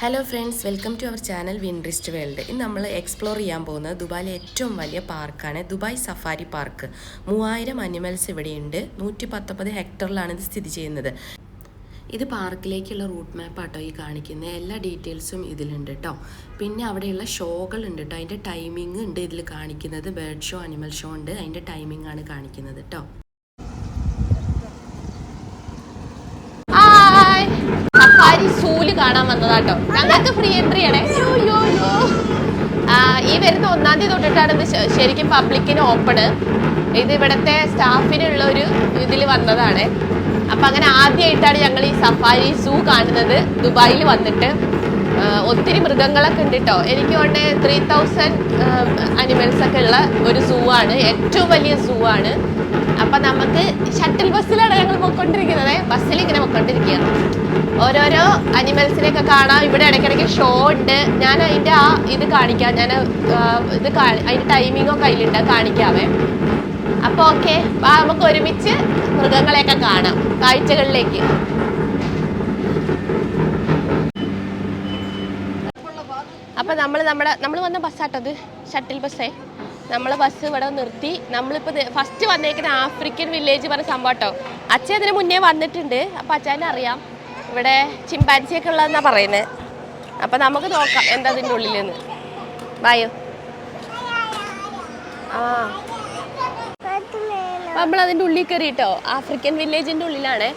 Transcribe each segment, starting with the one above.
Hello friends welcome to our channel വിൻട്രിസ്റ്റ് world ഇന്ന് നമ്മൾ explore ചെയ്യാൻ പോകുന്നത് ദുബായിലെ ഏറ്റവും വലിയ പാർക്കാണ് ദുബായ് സഫാരി പാർക്ക് മൂവായിരം അനിമൽസ് ഇവിടെയുണ്ട്. നൂറ്റി പത്തൊമ്പത് ഹെക്ടറിലാണ് ഇത് സ്ഥിതി ചെയ്യുന്നത്. ഇത് പാർക്കിലേക്കുള്ള റൂട്ട് മാപ്പ് ആട്ടോ ഈ കാണിക്കുന്ന എല്ലാ ഡീറ്റെയിൽസും ഇതിലുണ്ട് കേട്ടോ പിന്നെ അവിടെയുള്ള ഷോകൾ ഉണ്ട് കേട്ടോ അതിന്റെ ടൈമിംഗ് ഉണ്ട് ഇതിൽ കാണിക്കുന്നത്. ബേർഡ് ഷോ അനിമൽ ഷോ ഉണ്ട്. അതിന്റെ ടൈമിംഗ് ആണ് കാണിക്കുന്നത് കേട്ടോ കാണാൻ വന്നതാട്ടോ. ഞങ്ങൾക്ക് ഫ്രീ എൻട്രി ആണ്. ഈ വരുന്ന ഒന്നാം തീയതി തൊട്ടിട്ടാണ് ഇത് ശരിക്കും പബ്ലിക്കിന് ഓപ്പൺ ഇത് ഇവിടുത്തെ സ്റ്റാഫിനുള്ള ഒരു ഇതിൽ വന്നതാണ്. അപ്പൊ അങ്ങനെ ആദ്യമായിട്ടാണ് ഞങ്ങൾ ഈ സഫാരി സൂ കാണുന്നത്. ദുബായിൽ വന്നിട്ട്. ഒത്തിരി മൃഗങ്ങളൊക്കെ ഉണ്ട് കേട്ടോ എനിക്ക് വേണ്ടേ ത്രീ തൗസൻഡ് അനിമൽസ് ഒക്കെ ഉള്ള ഒരു സൂ ആണ്. ഏറ്റവും വലിയ സൂ ആണ്. അപ്പൊ നമുക്ക് ഷട്ടിൽ ബസ്സിലാണ് ഞങ്ങൾ പോയിക്കൊണ്ടിരിക്കുന്നത്. ബസ്സിൽ ഇങ്ങനെ പോയിക്കൊണ്ടിരിക്കുകയാണ്. ഓരോരോ അനിമൽസിനെയൊക്കെ കാണാം. ഇവിടെ ഇടയ്ക്കിടയ്ക്ക് ഷോ ഉണ്ട്. ഞാൻ അതിന്റെ ആ ഇത് കാണിക്കാം. ഞാൻ ഇത് അതിന്റെ ടൈമിങ്ങോ കയ്യിലുണ്ട് കാണിക്കാവേ. അപ്പൊ ഓക്കെ നമുക്ക് ഒരുമിച്ച് മൃഗങ്ങളെയൊക്കെ കാണാം. കാഴ്ചകളിലേക്ക്. നമ്മൾ നമ്മുടെ നമ്മൾ വന്ന ബസ്സാട്ടത് ഷട്ടിൽ ബസ്സേ നമ്മൾ ബസ് ഇവിടെ നിർത്തി. നമ്മളിപ്പോൾ ഫസ്റ്റ് വന്നേക്കുന്ന ആഫ്രിക്കൻ വില്ലേജ് പറഞ്ഞ സംഭവം കേട്ടോ അച്ഛൻ അതിന് മുന്നേ വന്നിട്ടുണ്ട്. അപ്പം അച്ഛനെ അറിയാം. ഇവിടെ ചിമ്പാൻസിയൊക്കെ ഉള്ളതെന്നാ പറയുന്നത് അപ്പം നമുക്ക് നോക്കാം എന്താ അതിന്റെ ഉള്ളിലെന്ന്. ബായോ ആ. നമ്മൾ അതിന്റെ ഉള്ളിൽ കയറി കേട്ടോ ആഫ്രിക്കൻ വില്ലേജിന്റെ ഉള്ളിലാണ്.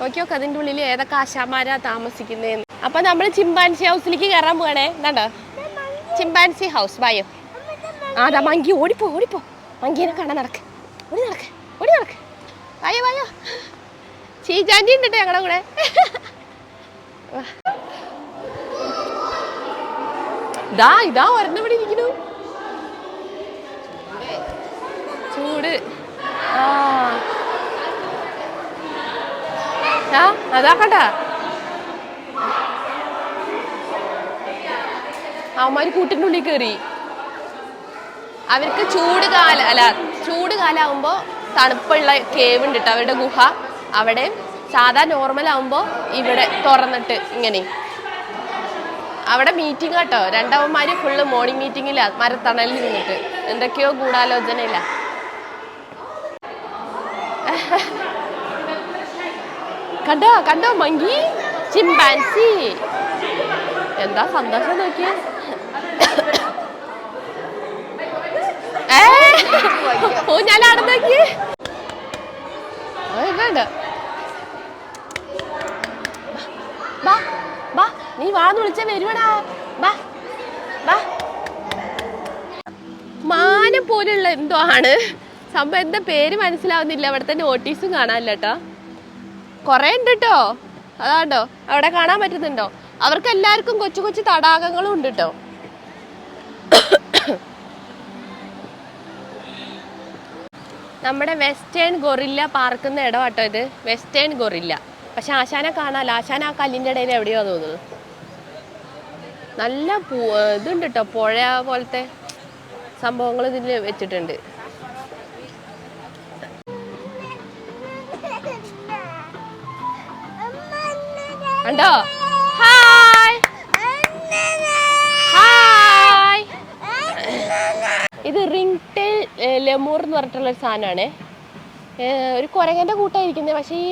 നോക്കി നോക്കാം അതിന്റെ ഉള്ളിൽ ഏതൊക്കെ ആശാമാരാണ് താമസിക്കുന്നതെന്ന് അപ്പം നമ്മൾ ചിമ്പാൻസി ഹൗസിലേക്ക് കയറാൻ പോകണേ എന്താണ്ടോ ചിമ്പാൻസി ഹൗസ് ആ അതാ മങ്കി ഓടിപ്പോ ഓടിപ്പോ. മങ്കീനെ കാണാൻ നടക്ക്. ഓടി നടക്ക് ഓടി നടക്ക്. വായോ വായോ. ചീജാന്റി ഉണ്ട് ഞങ്ങളുടെ കൂടെ. ദാ ഇതാ ഒരെണ്ണം ഇവിടെ ഇരിക്കുന്നു. ചൂട്. ആ. അതാ കണ്ട. അവന്മാര് കൂട്ടിന്റെ ഉള്ളിൽ കയറി അവർക്ക് ചൂട് കാല അല്ല ചൂട് കാലാവുമ്പോൾ തണുപ്പുള്ള കേവ് ഉണ്ട് കേട്ടോ അവരുടെ ഗുഹ. അവിടെ സാധാ നോർമൽ ആവുമ്പോൾ ഇവിടെ തുറന്നിട്ട് ഇങ്ങനെ. അവിടെ മീറ്റിംഗ് കേട്ടോ രണ്ടാവന്മാർ ഫുള്ള് മോർണിംഗ് മീറ്റിങ്ങില്ല മരത്തണലിൽ നിന്നിട്ട്. എന്തൊക്കെയോ ഗൂഢാലോചനയില്ല കണ്ടോ കണ്ടോ മങ്കി? ചിമ്പാൻസി. എന്താ സന്തോഷം നോക്കിയേ ഏ ഞാൻ അവിടെ വേണ്ട നീ വാന്ന് വിളിച്ച വരുവടാ. ബാ ബാ. മാനം പോലുള്ള എന്തോ ആണ്. സംഭവം എന്താ പേര് മനസ്സിലാവുന്നില്ല. അവിടുത്തെ നോട്ടീസും കാണാനില്ല കേട്ടോ. കുറേ ഉണ്ട് കേട്ടോ. അതാണ്ടോ? അവിടെ കാണാൻ പറ്റുന്നുണ്ടോ? അവർക്ക് എല്ലാവർക്കും കൊച്ചു കൊച്ചു തടാകങ്ങളും ഉണ്ട് കേട്ടോ. നമ്മുടെ വെസ്റ്റേൺ ഗൊറില്ല പാർക്കുന്ന ഇടമാട്ടോ ഇത്. Western gorilla. പക്ഷെ ആശാനെ കാണാല്ല. ആശാന ആ കല്ലിന്റെ ഇടയിൽ എവിടെയോ തോന്നുന്നു? നല്ല പൂ ഇതുണ്ട് കേട്ടോ പുഴ പോലത്തെ സംഭവങ്ങൾ ഇതിൽ വെച്ചിട്ടുണ്ട്. കണ്ടോ? ലെമൂർ എന്ന് പറഞ്ഞിട്ടുള്ള ഒരു സാധനമാണ്. ഒരു കുരങ്ങന്റെ കൂട്ടായിരിക്കുന്നത് പക്ഷേ ഈ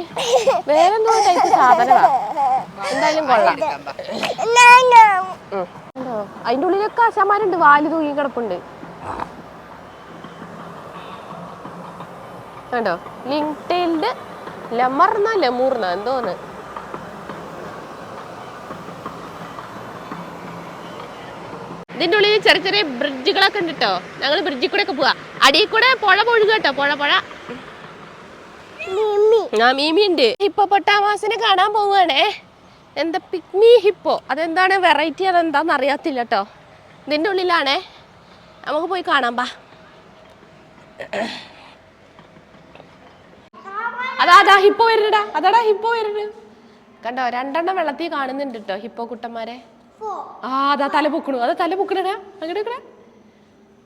വേറെ എന്തോ ടൈപ്പ് സാധനമാണ് എന്തായാലും കൊള്ളാം? അതിന്റെ ഉള്ളിലൊക്കെ ആശാമാരുണ്ട് വാൽ തൂങ്ങി കിടപ്പുണ്ട്. കണ്ടോ? ലിങ്ക് ടെയിൽഡ് ലെമർന്ന ലെമൂർന്ന എന്തോന്ന്? ഇതിന്റെ ഉള്ളിൽ ചെറിയ ചെറിയ ബ്രിഡ്ജുകളൊക്കെ ഉണ്ട് കേട്ടോ ഞങ്ങൾ ബ്രിഡ്ജിൽ കൂടെ ഒക്കെ പോവാ. അടിയിൽ കൂടെ പുഴ പൊഴുക കേട്ടോ പുഴ പുഴ. ആ മീമി ഉണ്ട് ഹിപ്പോ പൊട്ടാമാസിനെ കാണാൻ പോവുകയാണേ. എന്താ പിക്മി ഹിപ്പോ? അതെന്താണ് വെറൈറ്റി അതെന്താന്ന് അറിയാത്തില്ല കേട്ടോ. ഇതിന്റെ ഉള്ളിലാണേ. നമുക്ക് പോയി കാണാം പാ അതാ അതാ ഹിപ്പോ വരുന്നടാ. അതാടാ ഹിപ്പോ വരുന്നത് കണ്ടോ രണ്ടെണ്ണം വെള്ളത്തിൽ കാണുന്നുണ്ട് കേട്ടോ ഹിപ്പോ കുട്ടന്മാരെ. ആ അതാ തല പൊക്കണു. അതാ തല പൊക്കണടാ. അങ്ങനെ ഇവിടെ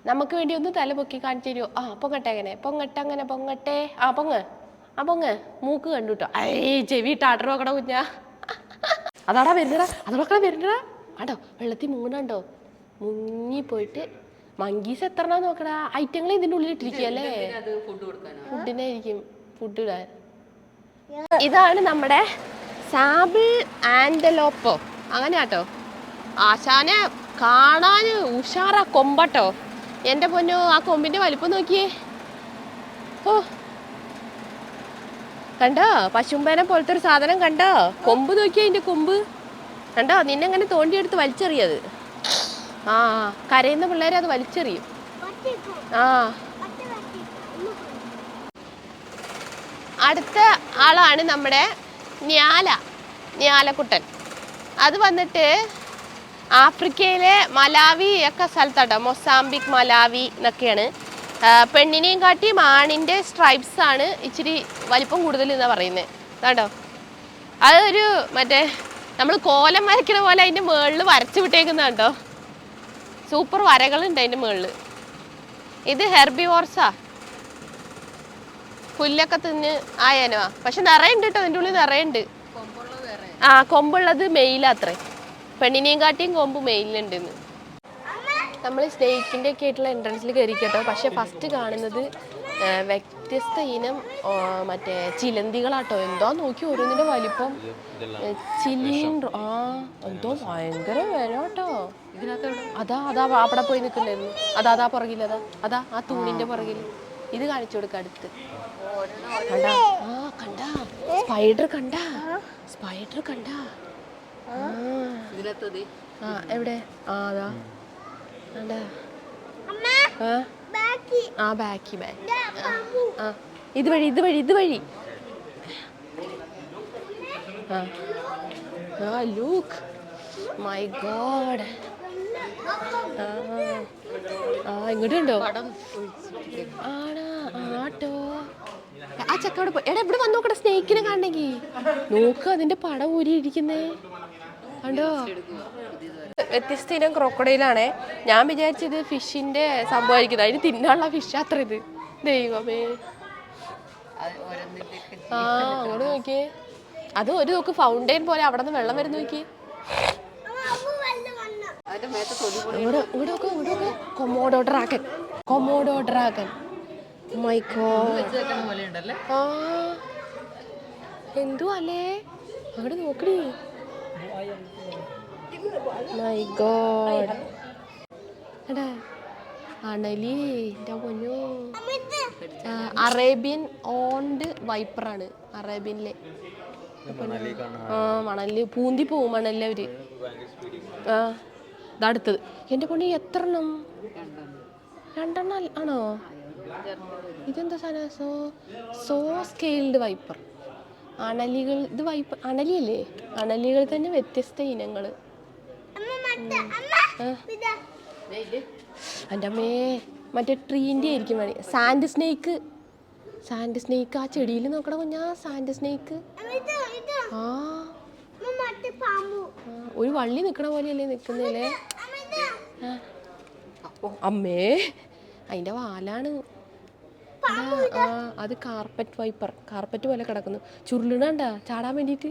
നമുക്ക് വേണ്ടി ഒന്ന് തല പൊക്കി കാണിച്ചു തരുമോ ആ പൊങ്ങട്ടെ അങ്ങനെ. പൊങ്ങട്ടെ അങ്ങനെ പൊങ്ങട്ടെ. ആ പൊങ്ങ്. ആ പൊങ്ങ്. മൂക്ക് കണ്ടു കേട്ടോ ഐ ചെവി ടാട്ടർ നോക്കണ കുഞ്ഞ. അതാടാ വരുന്നടാ. അതോടൊക്കെ വരുന്നടാ. കണ്ടോ വെള്ളത്തിൽ മുങ്ങണുണ്ടോ മുങ്ങിപ്പോയിട്ട് മങ്കീസ് എത്ര നോക്കടാ. ഐറ്റങ്ങൾ ഇതിന്റെ ഉള്ളിൽ ഇട്ടിരിക്കുകയല്ലേ ഫുഡിനായിരിക്കും. ഫുഡ് ഇടാൻ. ഇതാണ് നമ്മുടെ സാബിൾ ആൻഡലോപ്പോ. അങ്ങനെ കേട്ടോ ആശാനെ കാണാൻ ഉഷാറാ കൊമ്പട്ടോ. എന്റെ പൊന്നു ആ കൊമ്പിന്റെ വലിപ്പം നോക്കിയേ. ഓ. കണ്ടോ? പശുമ്പേനെ പോലത്തെ ഒരു സാധനം കണ്ടോ? കൊമ്പ് നോക്കിയേ അതിന്റെ കൊമ്പ്. കണ്ടോ? നിന്നെ അങ്ങനെ തോണ്ടിയെടുത്ത് വലിച്ചെറിയത്. ആ കരയുന്ന പിള്ളേരെ അത് വലിച്ചെറിയും. ആ. അടുത്ത ആളാണ് നമ്മുടെ ഞാല ഞാലക്കുട്ടൻ അത് വന്നിട്ട് ആഫ്രിക്കയിലെ മലാവി ഒക്കെ സ്ഥലത്താട്ടോ. മൊസാംബിക് മലാവി എന്നൊക്കെയാണ്. പെണ്ണിനെയും കാട്ടി ആണിന്റെ സ്ട്രൈപ്സ് ആണ് ഇച്ചിരി വലിപ്പം കൂടുതൽ എന്നാണ് പറയുന്നത് കേട്ടോ അതൊരു മറ്റേ നമ്മൾ കോലം വരയ്ക്കണ പോലെ അതിന്റെ മുകളിൽ വരച്ചു വിട്ടേക്കുന്ന കേട്ടോ സൂപ്പർ വരകളുണ്ട് അതിന്റെ മുകളിൽ ഇത് ഹെർബി ഹെർബിവോർസാ പുല്ലൊക്കെ തിന്ന് ആയാനോ? പക്ഷെ നിറയുണ്ട് കേട്ടോ അതിന്റെ ഉള്ളിൽ നിറയുണ്ട്. ആ കൊമ്പുള്ളത് മെയിലാത്രേ പെണ്ണിനെയും കാട്ടിയും കോമ്പ് മെയിലുണ്ടെന്ന് നമ്മൾ സ്നേഹിക്കിന്റെ ഒക്കെ ആയിട്ടുള്ള എൻട്രൻസിൽ കയറി കേട്ടോ. പക്ഷെ ഫസ്റ്റ് കാണുന്നത് വ്യത്യസ്ത ഇനം മറ്റേ ചിലന്തികളാട്ടോ. എന്തോ നോക്കി ഓരോന്നിന്റെ വലിപ്പം. ചിലിയും ആ എന്തോ ഭയങ്കര വിലട്ടോ അതാ അതാ അവിടെ പോയി നിൽക്കണ്ടായിരുന്നു അതാ അതാ പുറകിൽ അതാ അതാ ആ തൂണിന്റെ പുറകിൽ ഇത് കാണിച്ചു കൊടുക്ക അടുത്ത്. കണ്ടാ? ആ കണ്ടാ? സ്പൈഡർ കണ്ടാ? സ്പൈഡർ കണ്ടാ? ആ. ആ എവിടെ? ആ അതാ. കണ്ടാ ആ? ബാക്കി. ബാക്കി ആ ഇത് വഴി ഇത് വഴി ഇത് വഴി ആ. ലൂക്ക് മൈ ഗോഡ് ആ ഇങ്ങോട്ടുണ്ടോ? ആടാ ആട്ടോ ആ ചക്ക അവിടെ പോയി. എടാ ഇവിടെ വന്ന് നോക്കട്ടെ സ്നേഹിക്കിനെ കാണണമെങ്കിൽ. നോക്ക് അതിന്റെ പടം ഊരിയിരിക്കുന്നേ. വ്യത്യസ്ത ഇനം ക്രോക്കഡൈലാണേ. ഞാൻ വിചാരിച്ചത് ഫിഷിന്റെ സംഭവമായിരിക്കുന്നത് അതിന് തിന്നാനുള്ള ഫിഷ് അത്ര ഇത്. ദൈവമേ. ആ അങ്ങോട്ട് നോക്കിയേ. അത് ഒരു നോക്ക് ഫൗണ്ടൈൻ പോലെ അവിടെ നിന്ന് വെള്ളം വരുന്ന നോക്ക് ഇവിടെ നോക്ക്. Komodo dragon Komodo dragon my god ആ. അല്ലേ? അവിടെ നോക്കടി മൈ ഗോഡ് എടാ അണലി എന്റെ പൊന്നു. അറേബ്യൻ ഓണ്ട് വൈപ്പറാണ് അറേബ്യനിലെ. ആ മണൽ പൂന്തി പോവും മണലിൽ അവർ. ആ ഇതടുത്തത് എന്റെ പൊണ്ണി എത്ര എണ്ണം രണ്ടെണ്ണം ആണോ? ഇതെന്താ സാധനം? Saw saw scaled viper. അണലികൾ ഇത് വൈപ്പ് അണലിയല്ലേ? അണലികൾ തന്നെ വ്യത്യസ്ത ഇനങ്ങൾ എന്റെ അമ്മേ മറ്റേ ട്രീന്റെ ആയിരിക്കും Veni sand snake. Sand snake ആ ചെടിയിൽ നോക്കണ കുഞ്ഞാ സാൻഡ് സ്നേക്ക്. ആ. ഒരു വള്ളി നിൽക്കണ പോലെയല്ലേ നിൽക്കുന്നല്ലേ അമ്മേ അതിന്റെ വാലാണ് ആ അത് കാർപ്പറ്റ് വൈപ്പർ കാർപ്പറ്റ് പോലെ കിടക്കുന്നു. ചുരുളിടണ്ട? ചാടാൻ വേണ്ടിയിട്ട്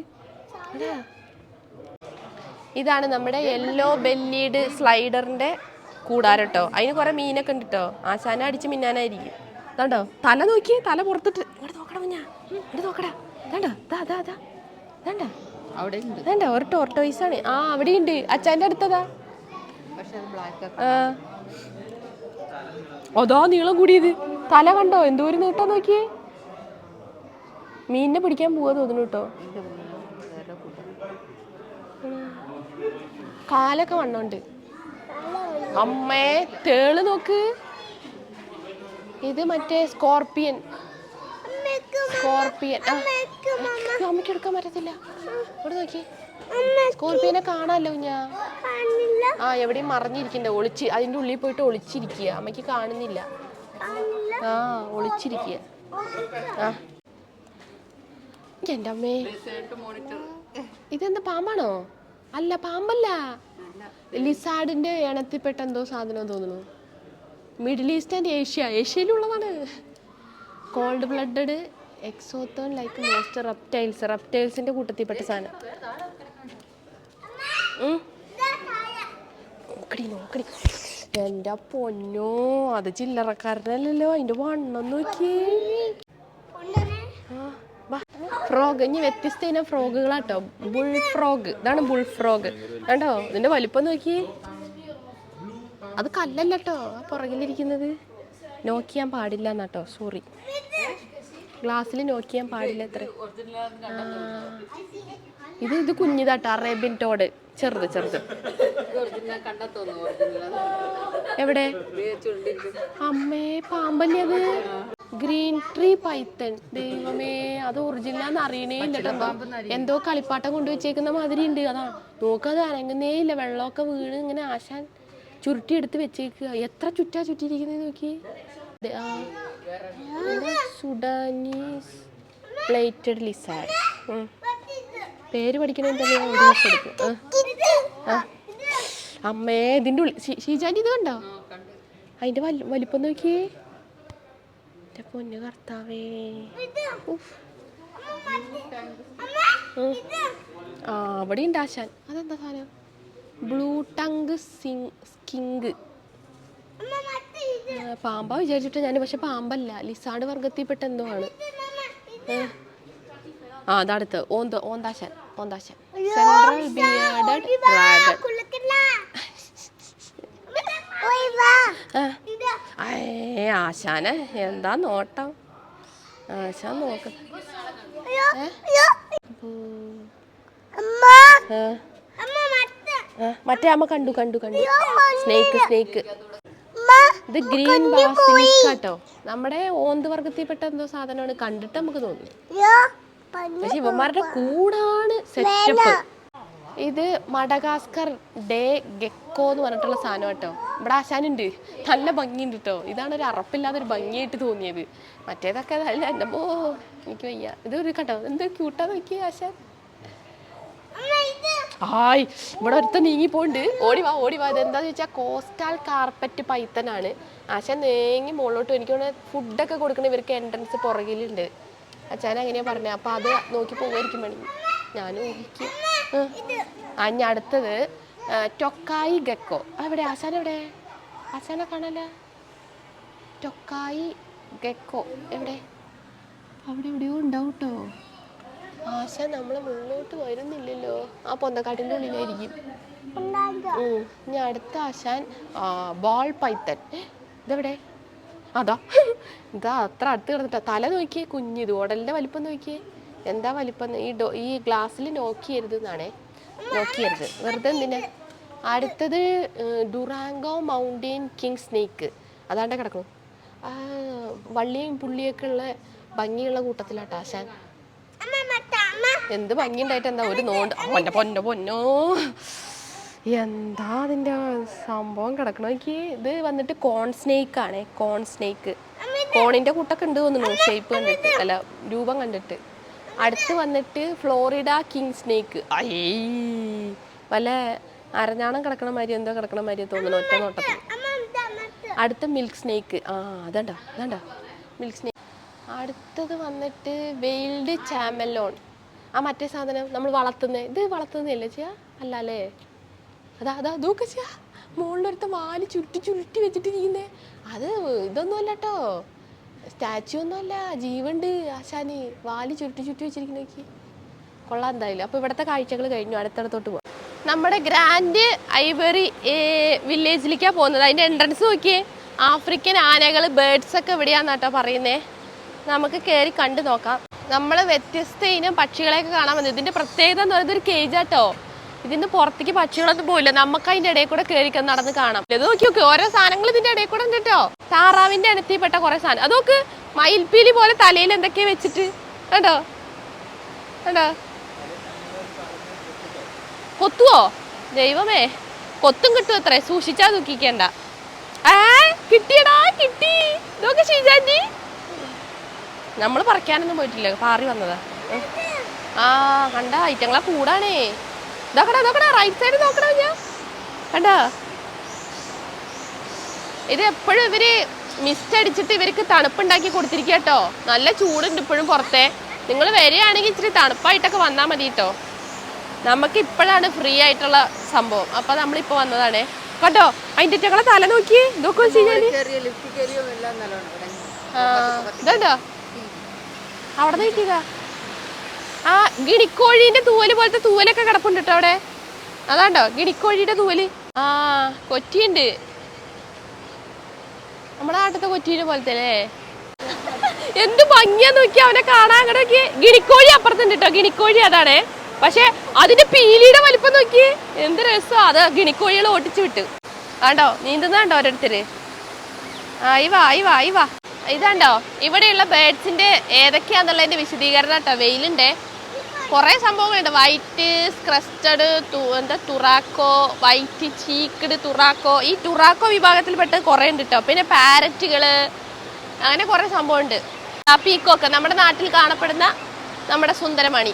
ഇതാണ് നമ്മുടെ യെല്ലോ ബെല്ലീഡ് സ്ലൈഡറിന്റെ കൂടാരട്ടോ. അതിന് കുറെ മീനൊക്കെ ഉണ്ട് കേട്ടോ ആശാന അടിച്ച് മിന്നാനായിരിക്കും. കണ്ടോ തല നോക്കി തല പുറത്തിട്ട്. ഇവിടെ നോക്കണം ഞാൻ ഇവിടെ നോക്കടാ. കണ്ടോ ദാ ദാ ദാ കണ്ടോ അവിടെ ഉണ്ട് വേണ്ട ഒരു ടോർട്ടോയിസ് ആണ്. ആ അവിടെ ഉണ്ട് അച്ഛന്റെ അടുത്തതാ. പക്ഷെ അത് ബ്ലാക്ക് ആ. അതാ നീളം കൂടിയത്. തല കണ്ടോ? എന്തോരം നീട്ടാ നോക്കിയേ? മീനിനെ പിടിക്കാൻ പോവാ തോന്നുന്നു കേട്ടോ. കാലൊക്കെ വണ്ണുണ്ട്. അമ്മേ തേൾ നോക്ക്. ഇത് മറ്റേ സ്കോർപ്പിയൻ. സ്കോർപ്പിയൻ. അമ്മയ്ക്ക് എടുക്കാൻ പറ്റത്തില്ല. ഇവിടെ നോക്കി സ്കോർപ്പിയനെ കാണാമല്ലോ ഞാൻ ആ എവിടെയും മറിഞ്ഞിരിക്കണ്ട ഒളിച്ച് അതിന്റെ ഉള്ളിൽ പോയിട്ട് ഒളിച്ചിരിക്കുക. അമ്മയ്ക്ക് കാണുന്നില്ല. ആ ഒളിച്ചിരിക്കുക ആ. അമ്മേ. ഇതെന്താ പാമ്പാണോ? അല്ല പാമ്പല്ല. ലിസാഡിന്റെ ഇനത്തിൽപ്പെട്ട എന്തോ സാധനം തോന്നുന്നു. Middle east and Asia. ഏഷ്യയിലുള്ളതാണ്. Cold blooded ectotherm like most reptiles. റെപ്റ്റൈൽസിന്റെ കൂട്ടത്തിൽപ്പെട്ട സാധനം. നോക്കടി നോക്കടി. എന്റെ പൊന്നോ അത് ചില്ലറക്കാരനല്ലല്ലോ. അതിന്റെ വണ്ണം നോക്കി. ഫ്രോഗ് ഇനി വ്യത്യസ്ത ഇനം ഫ്രോഗുകളാട്ടോ. ബുൾ ഫ്രോഗ് ഇതാണ് ബുൾ ഫ്രോഗ് കണ്ടോ? ഇതിന്റെ വലിപ്പം നോക്കി. അത് കല്ലല്ലോ ആ പുറകിലിരിക്കുന്നത്. നോക്കിയാൻ പാടില്ല എന്നാട്ടോ സോറി ഗ്ലാസ്സിൽ നോക്കിയാൻ പാടില്ല എത്ര ഇത് ഇത് കുഞ്ഞിതാട്ടോ. അറേബ്യൻ ടോഡ് ചെറുത് ചെറുത്. കണ്ടാ എവിടെ? അമ്മേ പാമ്പല്ലേ അത്? Green tree python. ദൈവമേ അത് ഒറിജിനലാന്ന് അറിയണേ ഇല്ല കേട്ടോ. എന്തോ കളിപ്പാട്ടം കൊണ്ടുവച്ചേക്കുന്ന മാതിരി ഉണ്ട്. അതാ നോക്കത് അനങ്ങുന്നേ ഇല്ല. വെള്ളമൊക്കെ വീണ് ഇങ്ങനെ ആശാൻ ചുരുട്ടി എടുത്ത് വെച്ചേക്കുക എത്ര ചുറ്റാ ചുറ്റിയിരിക്കുന്നത് നോക്കി സുഡാനീസ് പ്ലേറ്റഡ് ലിസാഡ് പേര് പഠിക്കണമെങ്കിൽ തന്നെ ഒരു ദിവസം എടുക്കും അമ്മേ ഇതിന്റെ ഉള്ളിൽ. ഷീജാന്റെ ഇത് കണ്ടോ? അതിന്റെ വൽ വലിപ്പം നോക്കിയേ. എന്റെ പൊന്നു കർത്താവേ. ആ. അവിടെ ഉണ്ട് ആശാൻ. അതെന്താ സാധനം? ബ്ലൂ ടങ്ക് സിങ് സ്കിങ്ക് ആ, പാമ്പാ വിചാരിച്ചിട്ട് ഞാൻ പക്ഷെ പാമ്പല്ല. ലിസാഡ് വർഗത്തിൽപ്പെട്ട എന്തോ ആണ്. ആ അതടുത്ത് ഓന്ത ഓന്താശൻ ഓന്താശൻ. Central ബിയർഡഡ് dragon. ഏ ആശാന എന്താ നോട്ടം? ആശാൻ നോക്ക. മറ്റേ അമ്മ കണ്ടു കണ്ടു കണ്ടു. Snake snake. ഇത് ഗ്രീൻ ബാസ് കേട്ടോ. നമ്മുടെ ഓന്ത് വർഗത്തിൽപ്പെട്ട എന്തോ സാധനമാണ് കണ്ടിട്ട് നമുക്ക് തോന്നുന്നു പക്ഷെ ഇവന്മാരുടെ കൂടാണ് സെറ്റപ്പ് ഇത് മഡഗാസ്കർ ഡേ ഗെക്കോ എന്ന് പറഞ്ഞിട്ടുള്ള സാധനം കേട്ടോ. ഇവിടെ ആശാനുണ്ട്. നല്ല ഭംഗിയുണ്ട് കേട്ടോ. ഇതാണ് ഒരു അറപ്പില്ലാതെ ഒരു ഭംഗിയായിട്ട് തോന്നിയത്. മറ്റേതൊക്കെ നല്ല എന്റെ ഓ എനിക്ക് വയ്യ. ഇത് ഒരു കേട്ടോ എന്ത് ക്യൂട്ടാ നോക്കിയ ആശാൻ. ഹായ് ഇവിടെ ഒരുത്ത നീങ്ങിപ്പോണ്ട് ഓടി വാ ഓടി വാ. ഇതെന്താന്ന് വെച്ചാൽ കോസ്റ്റാൽ കാർപ്പറ്റ് പൈത്തനാണ്. ആശാൻ നീങ്ങി മുകളിലോട്ട് എനിക്ക് ഫുഡൊക്കെ കൊടുക്കണ ഇവർക്ക് എൻട്രൻസ് പുറകിലുണ്ട്. അച്ഛൻ അങ്ങനെയാ പറഞ്ഞത് അപ്പൊ അത് നോക്കി പോവായിരിക്കും വേണമെങ്കിൽ ഞാൻ ഊഹിക്കും. ആ. ഞാൻ അടുത്തത് ടൊക്കായി ഗക്കോ. എവിടെ ആശാൻ എവിടെ? ആശാനെ കാണല്ല. ടൊക്കായി ഗക്കോ. എവിടെ? അവിടെ എവിടെയോ ഉണ്ടാവും കേട്ടോ ആശ നമ്മളെ മുന്നോട്ട് വരുന്നില്ലല്ലോ. ആ പൊന്തക്കാട്ടിന്റെ ഉള്ളിലായിരിക്കും. ഞാൻ ഇനി അടുത്ത ആശാൻ ബോൾ പൈത്തൻ ഇതെവിടെ? അതാ? ഇതാ അത്ര അടുത്ത് കിടന്നിട്ടാ. തല നോക്കിയേ കുഞ്ഞിത് ഉടലിന്റെ വലിപ്പം നോക്കിയേ. എന്താ വലിപ്പം? ഈ ഡോ ഈ ഗ്ലാസ്സിൽ നോക്കിയരുത് എന്നാണേ. നോക്കിയരുത്. വെറുതെ എന്തിനാ? അടുത്തത് ഡുറാങ്കോ മൗണ്ടെയിൻ കിങ് സ്നേക്ക്. അതാണ്ട് കിടക്കണം. വള്ളിയും പുള്ളിയൊക്കെ ഉള്ള ഭംഗിയുള്ള കൂട്ടത്തിലാട്ടോ ആശാൻ. എന്ത് ഭംഗി ഉണ്ടായിട്ട് എന്താ ഒരു നോണ്ട്? പൊന്ന പൊന്ന പൊന്നോ. എന്താ അതിന്റെ സംഭവം കിടക്കണോ? എനിക്ക് ഇത് വന്നിട്ട് കോൺ സ്നേക്ക് ആണേ കോൺ സ്നേക്ക് കോണിന്റെ കൂട്ടൊക്കെ ഉണ്ട് തോന്നുന്നു ഷേപ്പ് കണ്ടിട്ട്. അല്ല രൂപം കണ്ടിട്ട്. അടുത്ത് വന്നിട്ട് ഫ്ലോറിഡ കിങ് സ്നേക്ക് അയ്യേ വല്ല അരഞ്ഞാണം കിടക്കണ മാതിരി എന്തോ കിടക്കണ മാതിരി തോന്നുന്നു ഒറ്റ നോട്ടത്തിൽ. അടുത്ത മിൽക്ക് സ്നേക്ക് ആ അതണ്ട അതണ്ട. മിൽക്ക് സ്നേക്ക് അടുത്തത് വന്നിട്ട് വെയിൽഡ് ചാമലോൺ ആ മറ്റേ സാധനം നമ്മൾ വളർത്തുന്നത് ഇത് വളർത്തുന്നതല്ലേ ചെയ്യാ? അല്ല അല്ലേ? അതാ അതാ അതൊക്കെ ചെയ്യാ മുകളിലൊരുത്ത വാൽ ചുരുട്ടി ചുരുട്ടി വെച്ചിട്ട് വെച്ചിട്ടിരിക്കുന്നേ അത് ഇതൊന്നും അല്ല കേട്ടോ സ്റ്റാച്ചു ഒന്നും അല്ല ജീവണ്ട് ആശാന്. വാൽ ചുരുട്ടി ചുരുട്ടി വെച്ചിരിക്കുന്നേക്ക് കൊള്ളാം എന്തായാലും. അപ്പോൾ ഇവിടുത്തെ കാഴ്ചകൾ കഴിഞ്ഞു. അടുത്തടത്തോട്ട് പോകാം നമ്മുടെ ഗ്രാൻഡ് ഐവറി വില്ലേജിലേക്കാണ് പോകുന്നത്. അതിന്റെ എൻട്രൻസ് നോക്കിയേ. ആഫ്രിക്കൻ ആനകൾ ബേർഡ്സ് ഒക്കെ എവിടെയാന്നാട്ടോ പറയുന്നേ. നമുക്ക് കയറി കണ്ടു നോക്കാം. നമ്മൾ വ്യത്യസ്ത ഇനം പക്ഷികളെയൊക്കെ കാണാൻ വന്നത് ഇതിന്റെ പ്രത്യേകത എന്ന് പറയുന്നത് ഒരു കേജാട്ടോ ഇതിന്റെ പുറത്തേക്ക് പക്ഷികളൊന്നും പോയില്ല നമുക്ക് അതിന്റെ ഇടയിൽ കൂടെ കയറി നടന്ന് കാണാം. ഇത് നോക്കി നോക്കി ഓരോ സാധനങ്ങൾ ഇതിന്റെ ഇടയിൽ കൂടെ ഉണ്ട് കേട്ടോ. താറാവിന്റെ ഇനത്തിൽപ്പെട്ട കുറെ സാധനം. അത് നോക്ക് മയിൽപ്പീലി പോലെ തലയിൽ എന്തൊക്കെയാ വെച്ചിട്ട്? കണ്ടോ? കണ്ടോ? കൊത്തുവോ? ദൈവമേ കൊത്തും കിട്ടും അത്രേ. സൂക്ഷിച്ചാ ദുഃഖിക്കണ്ട. ഏ കിട്ടിയടാ കിട്ടി. ഇതൊക്കെ ഷീജാന്റി നമ്മൾ പറിക്കാനൊന്നും പോയിട്ടില്ല. പാറി വന്നതാ. ആ കണ്ട ഐറ്റങ്ങളെ കൂടാണേ. ഇതാക്കടാ ഇതാക്കടാ റൈറ്റ് സൈഡ് നോക്കടാ ഞാൻ കണ്ടോ? ഇത് എപ്പോഴും ഇവർ മിസ്റ്റ് അടിച്ചിട്ട് ഇവർക്ക് തണുപ്പുണ്ടാക്കി കൊടുത്തിരിക്കുക കേട്ടോ. നല്ല ചൂടുണ്ട് ഇപ്പോഴും പുറത്തെ. നിങ്ങൾ വരികയാണെങ്കിൽ ഇച്ചിരി തണുപ്പായിട്ടൊക്കെ വന്നാൽ മതി കേട്ടോ. നമുക്ക് ഇപ്പോഴാണ് ഫ്രീ ആയിട്ടുള്ള സംഭവം. അപ്പൊ നമ്മളിപ്പോ വന്നതാണേ. കേട്ടോ അതിന്റെ ഞങ്ങളെ തല നോക്കി ഇതൊക്കെ ഇതുണ്ടോ? അവിടെ നിന്ന് കിട്ടിയതാ ആ ഗിണിക്കോഴീന്റെ തൂവൽ പോലത്തെ തൂവലൊക്കെ കിടപ്പുണ്ട് അവിടെ. അതാണ്ടോ? ഗിണിക്കോഴിയുടെ തൂവൽ. ആ കൊറ്റിയുണ്ട്. നമ്മുടെ നാട്ടിലത്തെ കൊറ്റീനെ പോലത്തെ അല്ലേ എന്ത് ഭംഗിയാ നോക്കി അവനെ കാണാൻ അങ്ങോട്ട് നോക്കി ഗിണിക്കോഴി അപ്പുറത്തുണ്ട് കേട്ടോ ഗിണിക്കോഴി അതാണ്. പക്ഷെ അതിന്റെ പീലിയുടെ വലിപ്പം നോക്കി എന്ത് രസം അത് ഗിണിക്കോഴികൾ ഓട്ടിച്ചു വിട്ടു. ആണ്ടോ? നീന്തുന്നുണ്ടോ ഓരോരുത്തര്? ആയി വാ ആയി വാ ആയി വാ. ഇതാണ്ടോ? ഇവിടെയുള്ള ബേഡ്സിന്റെ ഏതൊക്കെയാന്നുള്ളതിന്റെ വിശദീകരണം കേട്ടോ വെയിലുണ്ടേ. കുറെ സംഭവങ്ങളുണ്ട്. വൈറ്റ് ക്രസ്റ്റഡ് എന്താ തുറാക്കോ വൈറ്റ് ചീക്കഡ് തുറാക്കോ ഈ തുറാക്കോ വിഭാഗത്തിൽപ്പെട്ട് കുറേ ഉണ്ട് കേട്ടോ പിന്നെ പാരറ്റുകൾ അങ്ങനെ കുറേ സംഭവമുണ്ട്. പീക്കോക്ക് നമ്മുടെ നാട്ടിൽ കാണപ്പെടുന്ന നമ്മുടെ സുന്ദരമണി.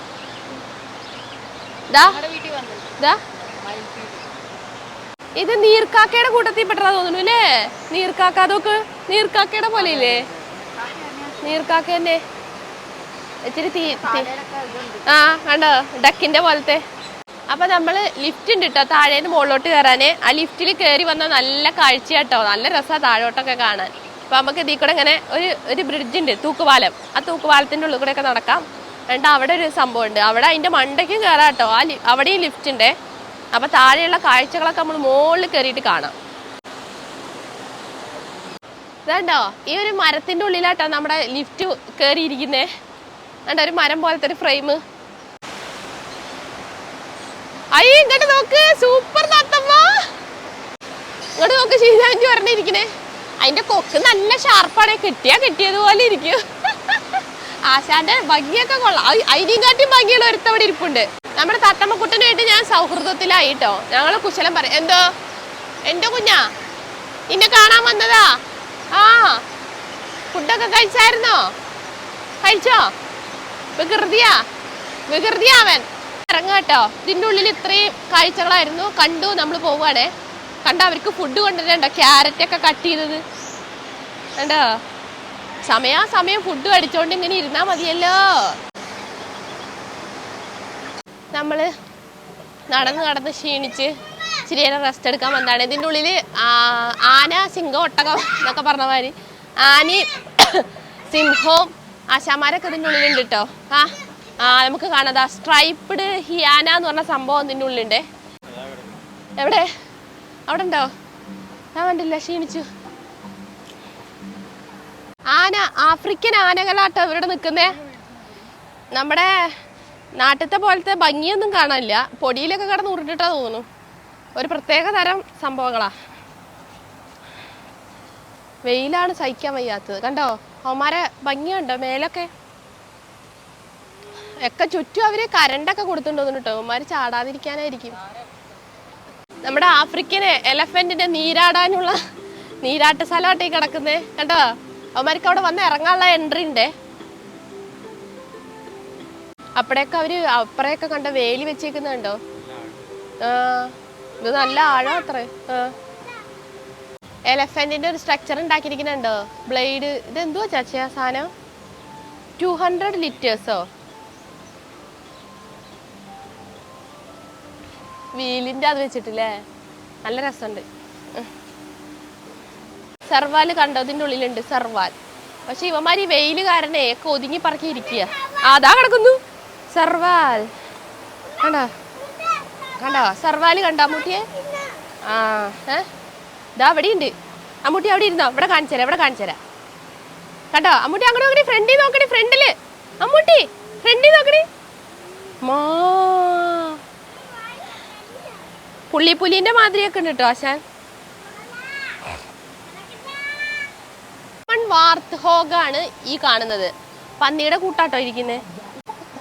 ഇത് നീർക്കാക്കയുടെ കൂട്ടത്തിൽ പെട്ടതാ തോന്നുന്നു അല്ലേ നീർക്കാക്ക അതൊക്കെ നീർക്കാക്കയുടെ പോലെ ഇല്ലേ നീർക്കാക്ക തന്നെ. ഇച്ചിരി തീ ആ കണ്ടോ? ഡക്കിന്റെ പോലത്തെ. അപ്പൊ നമ്മൾ ലിഫ്റ്റ് ഉണ്ട് കേട്ടോ താഴേന്ന് മുകളിലോട്ട് കയറാന് ആ ലിഫ്റ്റിൽ കയറി വന്ന നല്ല കാഴ്ച കേട്ടോ നല്ല രസാ താഴോട്ടൊക്കെ കാണാൻ. അപ്പൊ നമുക്ക് ഇതിൽ കൂടെ ഇങ്ങനെ ഒരു ഒരു ബ്രിഡ്ജ് ഉണ്ട് തൂക്കുപാലം. ആ തൂക്കുപാലത്തിന്റെ ഉള്ളിൽ കൂടെ ഒക്കെ നടക്കാം. എന്നിട്ട് അവിടെ ഒരു സംഭവം ഉണ്ട്. അവിടെ അതിന്റെ മണ്ടയ്ക്കും കയറാം കേട്ടോ ആ അവിടെയും ലിഫ്റ്റ് ഉണ്ട്. അപ്പൊ താഴെയുള്ള കാഴ്ചകളൊക്കെ നമ്മൾ മുകളിൽ കയറിയിട്ട് കാണാം. ഇതാണ്ടോ? ഈ ഒരു മരത്തിന്റെ ഉള്ളിലാട്ടോ നമ്മുടെ ലിഫ്റ്റ് കയറിയിരിക്കുന്നേ കണ്ടോ ഒരു മരം പോലത്തെ ഒരു ഫ്രെയിം അയ്യ ഇങ്ങോട്ട് നോക്ക്. സൂപ്പർ തത്തമ്മ ഇങ്ങോട്ട് നോക്ക് ശീലാഞ്ചി പറഞ്ഞിരിക്കണേ അതിന്റെ കൊക്ക് നല്ല ഷാർപ്പാണ് കിട്ടിയാ കിട്ടിയതുപോലെ ഇരിക്കും. ആശാന്റെ ഭംഗിയൊക്കെ കൊള്ളാം. അതിനെയും കാട്ടി ഭംഗിയുള്ള ഒരുത്തവിടെ ഇരിപ്പുണ്ട്. നമ്മുടെ തത്തമ്മക്കുട്ടനായിട്ട് ഞാൻ സൗഹൃദത്തിലായിട്ടോ. ഞങ്ങൾ കുശലം പറയും എന്തോ? എന്റെ കുഞ്ഞാ? നിന്നെ കാണാൻ വന്നതാ? ആ. ഫുഡൊക്കെ കഴിച്ചായിരുന്നോ? കഴിച്ചോ? വികൃതിയാ. വികൃതിയാ അവൻ. ഇറങ്ങാട്ടോ ഇതിന്റെ ഉള്ളിൽ ഇത്രയും കാഴ്ചകളായിരുന്നു. കണ്ടു നമ്മൾ പോവുകയാണെ. കണ്ട അവർക്ക് ഫുഡ് കൊണ്ടുവരണ്ടോ ക്യാരറ്റ് ഒക്കെ കട്ട് ചെയ്തത്. കണ്ടോ? സമയാ സമയം. ഫുഡ് അടിച്ചോണ്ട് ഇങ്ങനെ ഇരുന്നാ മതിയല്ലോ. നമ്മൾ നടന്ന് നടന്ന് ക്ഷീണിച്ച് ഇച്ചിരി നേരം റെസ്റ്റ് എടുക്കാൻ വന്നതാണ്. ഇതിന്റെ ഉള്ളിൽ ആന സിംഹം ഒട്ടകം എന്നൊക്കെ പറഞ്ഞ മാതിരി. ആനയും സിംഹവും ആശാമാരൊക്കെ ഇതിന്റെ ഉള്ളിലുണ്ട് കേട്ടോ ആ ആ നമുക്ക് കാണാതാ സ്ട്രൈപ്പ്ഡ് ഹിയാന എന്ന് പറഞ്ഞ സംഭവം ഇതിന്റെ ഉള്ളിലുണ്ട്. എവിടെ? അവിടെ ഉണ്ടോ ഞാൻ കണ്ടില്ല ക്ഷീണിച്ചു. ആന ആഫ്രിക്കൻ ആനകളാട്ടോ ഇവിടെ നിൽക്കുന്നേ നമ്മുടെ നാട്ടിലത്തെ പോലത്തെ ഭംഗിയൊന്നും കാണാനില്ല. പൊടിയിലൊക്കെ കിടന്ന് ഉരുട്ടിട്ടാ തോന്നുന്നു. ഒരു പ്രത്യേക തരം സംഭവങ്ങളാ. വെയിലാണ് സഹിക്കാൻ വയ്യാത്തത്. കണ്ടോ? അവന്മാരെ ഭംഗിയുണ്ടോ? മേലൊക്കെ? ഒക്കെ ചുറ്റും അവർ കരണ്ടൊക്കെ കൊടുത്തിട്ടുണ്ടോ കേട്ടോ അവന്മാര് ചാടാതിരിക്കാനായിരിക്കും. നമ്മുടെ ആഫ്രിക്കൻ എലഫന്റിന്റെ നീരാടാനുള്ള നീരാട്ട് സ്ഥലമായിട്ട് കിടക്കുന്നേ. കേട്ടോ അവന്മാർക്ക് അവിടെ വന്ന് ഇറങ്ങാനുള്ള എൻട്രി ഉണ്ടേ. അപ്പടെയൊക്കെ അവർ അപ്പറയൊക്കെ കണ്ട വേലി വെച്ചേക്കുന്നുണ്ടോ? ആ ഇത് നല്ല ആഴം അത്ര. എലഫന്റിന്റെ ഒരു സ്ട്രക്ചർ ഉണ്ടാക്കിയിരിക്കുന്നുണ്ട്? ബ്ലേഡ് ഇത് എന്തുവാ ആ സാധനം? ടു ഹൺഡ്രഡ് ലിറ്റേഴ്സോ വീലിന്റെ അത് വെച്ചിട്ടില്ലേ? നല്ല രസമുണ്ട്. സർവാൽ കണ്ടോ? ഇതിന്റെ ഉള്ളിലുണ്ട് സർവാൽ. പക്ഷെ ഇവന്മാർ ഈ വെയിൽ കാരണേ ഒക്കെ ഒതുങ്ങി പറക്കി ഇരിക്കുക അതാ കിടക്കുന്നു. സർവാൽ. കണ്ടോ? കണ്ടോ? സർവാൽ കണ്ടോ മുട്ടിയെ ആ ഏ? ഇതാ അവിടെ ഉണ്ട് അമ്മൂട്ടി അവിടെ ഇരുന്നോ? ഇവിടെ കാണിച്ചുതരാം ഇവിടെ കാണിച്ചുതരാം കണ്ടോ? അമ്മൂട്ടി അങ്ങോട്ട് നോക്കണി ഫ്രണ്ടിൽ നോക്കണി ഫ്രണ്ടിൽ അമ്മൂട്ടി ഫ്രണ്ടിൽ നോക്കണി മാ. പുള്ളിപ്പുലിന്റെ മാതിരിയൊക്കെ ഉണ്ട് കേട്ടോ ആശാൻ. വാർത്ത് ഈ കാണുന്നത്. പന്നിയുടെ കൂട്ടാട്ടോ ഇരിക്കുന്നത്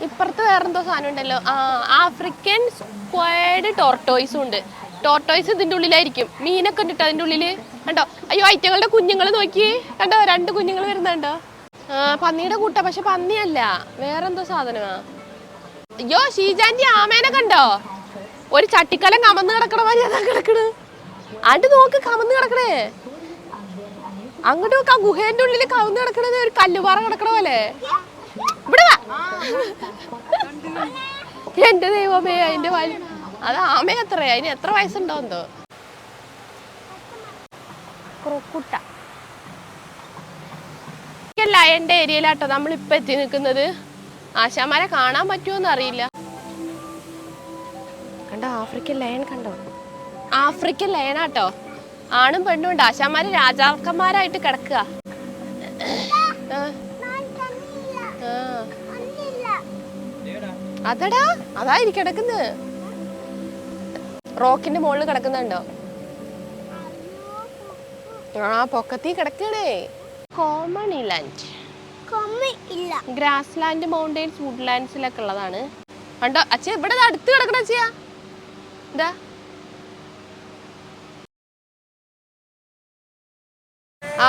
ഇപ്പുറത്ത് വേറെന്തോ സാധനം ഉണ്ടല്ലോ. ആ ആഫ്രിക്കൻ സ്ക്വയർഡ് ടോർട്ടോയ്സും ഉണ്ട്. ടോർട്ടോയ്സ് ഇതിന്റെ ഉള്ളിലായിരിക്കും. മീനൊക്കെ ഉണ്ട് അതിന്റെ ഉള്ളിൽ. കണ്ടോ? അയ്യോ ഐറ്റങ്ങളുടെ കുഞ്ഞുങ്ങൾ നോക്കി കണ്ടോ? രണ്ട് കുഞ്ഞുങ്ങൾ വരുന്നുണ്ടോ? ആ പന്നിയുടെ കൂട്ട. പക്ഷെ പന്നിയല്ല. വേറെന്തോ സാധനമാ. അയ്യോ ഷീജാന്റി ആമേനെ കണ്ടോ? ഒരു ചട്ടിക്കലം കമന്ന് കിടക്കണ മാതിരി അതാ കിടക്കണ്. അത് നോക്ക് കമന്ന് കിടക്കണേ. അങ്ങോട്ട് നോക്ക് ഗുഹേന്റെ ഉള്ളിൽ കമന്ന് കിടക്കണത് ഒരു കല്ലുപാറ കിടക്കണ പോലെ. ഇവിടെ എന്റെ ദൈവമേ അതിന്റെ വലി അത് ആമ എത്രയാ അതിന് എത്ര വയസ്സുണ്ടോ എന്തോ? ക്രോക്കുട്ട. ലയന്റെ ഏരിയയിലാട്ടോ നമ്മൾ ഇപ്പൊ എത്തി നിൽക്കുന്നത്. ആശാമാരെ കാണാൻ പറ്റുമോന്ന് അറിയില്ല. കണ്ടോ? ആഫ്രിക്കൻ ലയൺ കണ്ടോ? ആഫ്രിക്കൻ ലയൺ ആട്ടോ ആണും പെണ്ണും ഉണ്ട്. ആശാമാര് രാജാക്കന്മാരായിട്ട് കിടക്കുക. ആ. ആ. അതടാ. അതായിരിക്കും കിടക്കുന്നത്. റോക്കിന്റെ മുകളിൽ കിടക്കുന്നുണ്ടോ? ആ പൊക്കത്തി കിടക്കണേ. Common land. ഇല്ല. ഗ്രാസ് ലാൻഡ് മൗണ്ടെയിൻസ് വുഡ്ലാൻഡ്സിലൊക്കെ ഉള്ളതാണ്. കണ്ടോ? അച്ഛ ഇവിടെ അടുത്ത് കിടക്കണ അച്ഛയാ എന്താ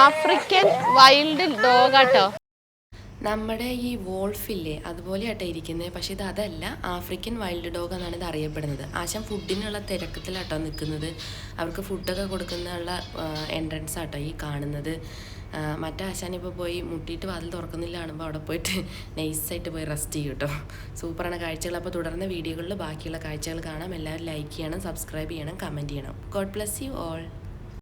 ആഫ്രിക്കൻ വൈൽഡ് ഡോഗാട്ടോ. നമ്മുടെ ഈ വോൾഫില്ലേ അതുപോലെ ആട്ടോ ഇരിക്കുന്നത് പക്ഷെ ഇത് അതല്ല ആഫ്രിക്കൻ വൈൽഡ് ഡോഗ് എന്നാണ് ഇത് അറിയപ്പെടുന്നത്. ആശം ഫുഡിനുള്ള തിരക്കത്തിലാട്ടോ നിൽക്കുന്നത്. അവർക്ക് ഫുഡൊക്കെ കൊടുക്കുന്നുള്ള എൻട്രൻസ് ആട്ടോ ഈ കാണുന്നത്. മറ്റേ ആശാനിപ്പോൾ പോയി മുട്ടിയിട്ട് വാതിൽ തുറക്കുന്നില്ല കാണുമ്പോൾ അവിടെ പോയിട്ട് നൈസായിട്ട് പോയി റെസ്റ്റ് ചെയ്യും കേട്ടോ. സൂപ്പറാണ് കാഴ്ചകൾ. അപ്പോൾ തുടർന്ന് വീഡിയോകളിൽ ബാക്കിയുള്ള കാഴ്ചകൾ കാണാം. എല്ലാവരും ലൈക്ക് ചെയ്യണം സബ്സ്ക്രൈബ് ചെയ്യണം കമന്റ് ചെയ്യണം. God bless you all.